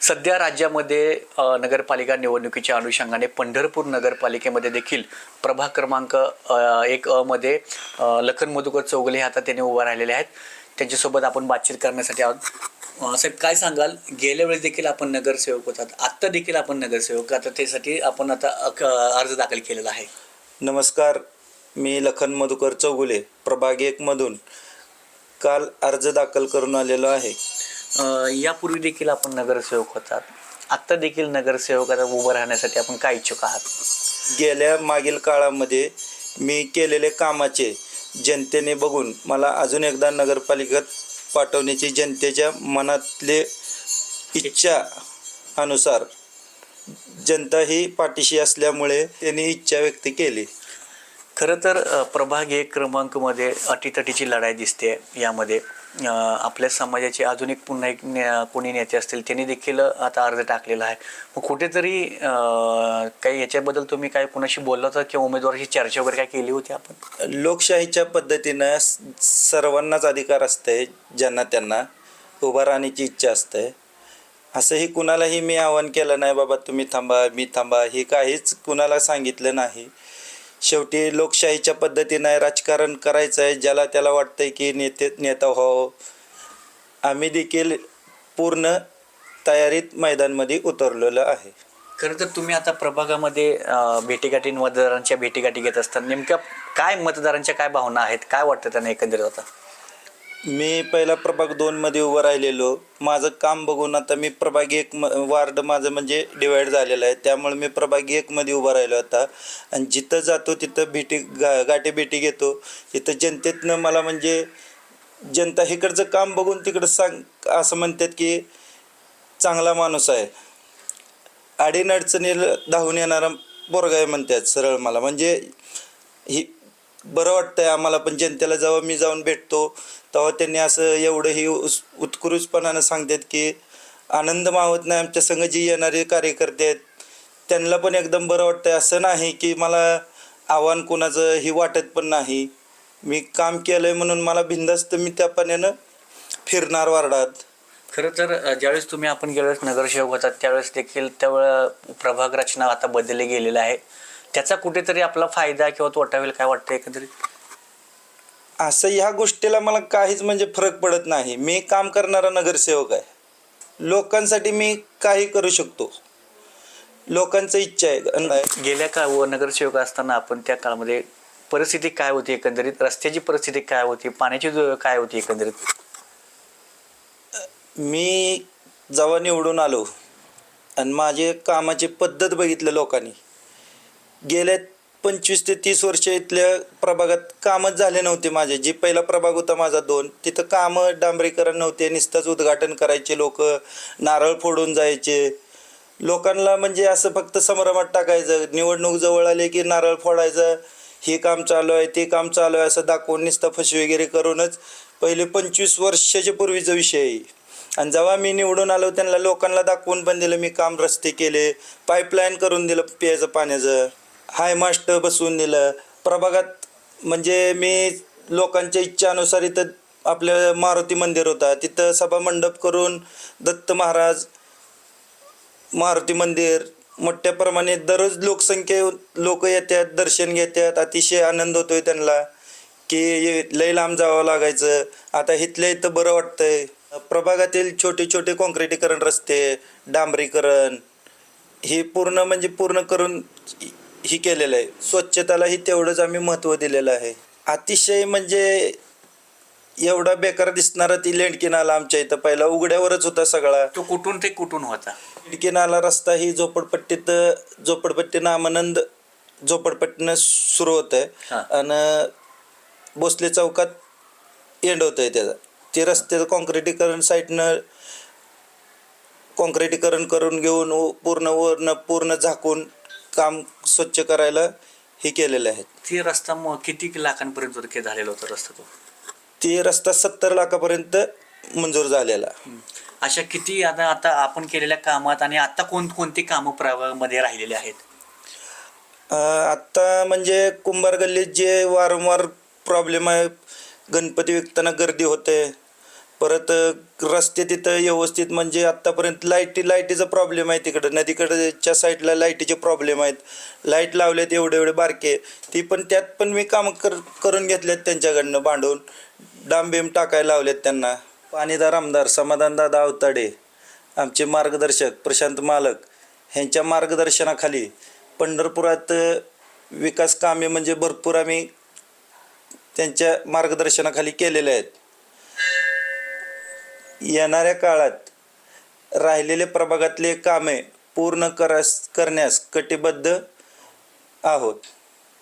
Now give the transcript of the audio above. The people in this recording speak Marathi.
सध्या राज्यामध्ये नगरपालिका निवडणुकीच्या अनुषंगाने पंढरपूर नगरपालिकेमध्ये देखील प्रभाग क्रमांक एक अमध्ये मध्ये लखन मधुकर चौगले हे आता त्यांनी उभा राहिलेले आहेत. त्यांच्यासोबत आपण बातचीत करण्यासाठी आहोत. साहेब काय सांगाल? गेल्या वेळेस देखील आपण नगरसेवक होतात. आत्ता देखील आपण नगरसेवक आता त्यासाठी आपण आता क- अर्ज दाखल केलेला आहे. नमस्कार. मी लखन मधुकर चौगुले प्रभाग एकमधून काल अर्ज दाखल करून आलेलो आहे. यापूर्वी देखील आपण नगरसेवक होतात. आत्ता देखील नगरसेवक आता उभं राहण्यासाठी आपण काय इच्छुक आहात? गेल्या मागील काळामध्ये मी केलेले कामाचे जनतेने बघून मला अजून एकदा नगरपालिकेत पाठवण्याची जनतेच्या मनातले इच्छा अनुसार जनता ही पाठीशी असल्यामुळे त्यांनी इच्छा व्यक्त केली. खरं तर प्रभाग एक क्रमांकमध्ये अटीतटीची लढाई दिसते यामध्ये. आपल्या समाजाचे अजून एक पुन्हा एक ने- कोणी नेते असतील त्यांनी देखील आता अर्ज टाकलेला आहे. मग कुठेतरी काही याच्याबद्दल तुम्ही काय कुणाशी बोलला होता किंवा उमेदवाराची चर्चा वगैरे काय केली होती आपण? लोकशाहीच्या पद्धतीनं स- सर्वांनाच अधिकार असते ज्यांना त्यांना उभा राहण्याची इच्छा असते असंही कुणालाही मी आवाहन केलं नाही बाबा तुम्ही थांबा मी थांबा. हे काहीच कुणाला सांगितलं नाही. शेवटी लोकशाहीच्या पद्धतीनं राजकारण करायचं आहे ज्याला त्याला वाटतं आहे की नेते नेता व्हावं आम्ही देखील पूर्ण तयारीत मैदानमध्ये उतरलेलं आहे. खरं तर तुम्ही आता प्रभागामध्ये भेटीगाठी मतदारांच्या भेटीगाठी घेत असताना नेमक्या काय मतदारांच्या काय भावना आहेत? काय वाटतं त्यांना एकंदरीत आता? मी पहिला प्रभाग दोनमध्ये उभं राहिलेलो. माझं काम बघून आता मी प्रभाग एक म वार्ड माझं म्हणजे डिवाईड झालेलं आहे. त्यामुळे मी प्रभाग एकमध्ये उभा राहिलो आता. आणि जिथं जातो तिथं भेटी गा गाठी भेटी घेतो. तिथं जनतेतनं मला म्हणजे जनता इकडचं काम बघून तिकडं सांग असं म्हणतात की चांगला माणूस आहे. अडीनडचणीला धावून येणारा पोरगा आहे म्हणतात सरळ मला. म्हणजे ही बरं वाटतंय आम्हाला पण जनतेला जेव्हा मी जाऊन भेटतो तेव्हा त्यांनी असं एवढंही उस उत्कृष्टपणानं सांगतात की आनंद मावत नाही आमच्या संघ जी येणारे कार्यकर्ते आहेत त्यांना पण एकदम बरं वाटतं असं नाही की मला आव्हान कोणाचं ही वाटत पण नाही. मी काम केलं आहे म्हणून मला भिंदास्त मी त्या पाण्यानं फिरणार वार्डात. खरं तर ज्यावेळेस तुम्ही आपण गेल्यावेळेस नगरसेवक होता त्यावेळेस देखील त्यावेळेस प्रभाग रचना आता बदलली गेलेली आहे. त्याचा कुठेतरी आपला फायदा किंवा तोटा होईल काय वाटतं एकंदरीत? असं ह्या गोष्टीला मला काहीच म्हणजे फरक पडत नाही. मी काम करणारा नगरसेवक आहे. लोकांसाठी मी काही करू शकतो. लोकांचं इच्छा आहे. गेल्या काळ व नगरसेवक असताना आपण त्या काळामध्ये परिस्थिती काय होती एकंदरीत? रस्त्याची परिस्थिती काय होती? पाण्याची जो- काय होती एकंदरीत? मी जेव्हा निवडून आलो आणि माझे कामाची पद्धत बघितलं लोकांनी गेल्या पंचवीस ते तीस वर्ष इथल्या प्रभागात कामच झाले नव्हते माझे. जे पहिला प्रभाग होता माझा दोन तिथं कामं डांबरीकरण नव्हते. नुसतंच उद्घाटन करायचे लोक नारळ फोडून जायचे. लोकांना म्हणजे असं फक्त संभ्रमात टाकायचं. निवडणूक जवळ आली की नारळ फोडायचं. हे काम चालू आहे ते काम चालू आहे असं दाखवून नुसतं फशी वगैरे करूनच पहिले पंचवीस वर्षाच्या पूर्वीचा विषय आहे. आणि जेव्हा मी निवडून आलो त्यांना लोकांना दाखवून पण दिलं मी काम रस्ते केले. पाईपलाईन करून दिलं प्यायचं पाण्याचं. हाय मास्टर बसवून दिलं. प्रभागात म्हणजे मी लोकांच्या इच्छानुसार इथं आपलं मारुती मंदिर होता. तिथं सभा मंडप करून दत्त महाराज मारुती मंदिर मोठ्या प्रमाणे दररोज लोकसंख्ये लोक येतात दर्शन घेतात अतिशय आनंद होतोय त्यांना की लय लांब जावं लागायचं. आता इथल्या इथं बरं वाटतंय. प्रभागातील छोटे छोटे कॉन्क्रिटीकरण रस्ते डांबरीकरण हे पूर्ण म्हणजे पूर्ण करून ही केलेलं आहे. स्वच्छतालाही तेवढंच आम्ही महत्त्व दिलेलं आहे. अतिशय म्हणजे एवढा बेकार दिसणारा ती लेंडकी नाला आमच्या इथं. पहिला उघड्यावरच होता सगळा. तो कुठून ते कुठून होता? लेंडकी नाला रस्ता ही झोपडपट्टीत झोपडपट्टी नामानंद झोपडपट्टीनं सुरू होत आहे हा. आणि भोसले चौकात एंड होत आहे त्याचा. ते रस्त्याचं कॉन्क्रिटीकरण साईडनं कॉन्क्रिटीकरण करून घेऊन व पूर्ण वरनं पूर्ण झाकून काम स्वच्छ करायला हे केलेले आहेत. ते रस्ता मग किती लाखांपर्यंत झालेला होता रस्ता तो? ते रस्ता सत्तर लाखापर्यंत मंजूर झालेला. अशा किती आता आता आपण केलेल्या कामात आणि आता कोण कोणती कामं प्रभागामध्ये राहिलेली आहेत? अं, आत्ता म्हणजे कुंभार गल्लीत जे वारंवार प्रॉब्लेम आहे गणपती विकताना गर्दी होते परत रस्ते तिथं व्यवस्थित म्हणजे आत्तापर्यंत लाईटी लाईटीचा प्रॉब्लेम आहे तिकडं. नदीकडच्या साईडला लाईटीचे प्रॉब्लेम आहेत. लाइट लावल्यात एवढे एवढे बारके. ती पण त्यात पण मी काम कर करून घेतल्यात त्यांच्याकडनं भांडून. डांबेम टाकायला लावलेत त्यांना. पाणीदार आमदार समाधानदादा अवताडे आमचे मार्गदर्शक प्रशांत मालक ह्यांच्या मार्गदर्शनाखाली पंढरपुरात विकास कामे म्हणजे भरपूर आम्ही त्यांच्या मार्गदर्शनाखाली केलेले आहेत. येणाऱ्या काळात राहिलेले प्रभागातले कामे पूर्ण करास करण्यास कटिबद्ध आहोत.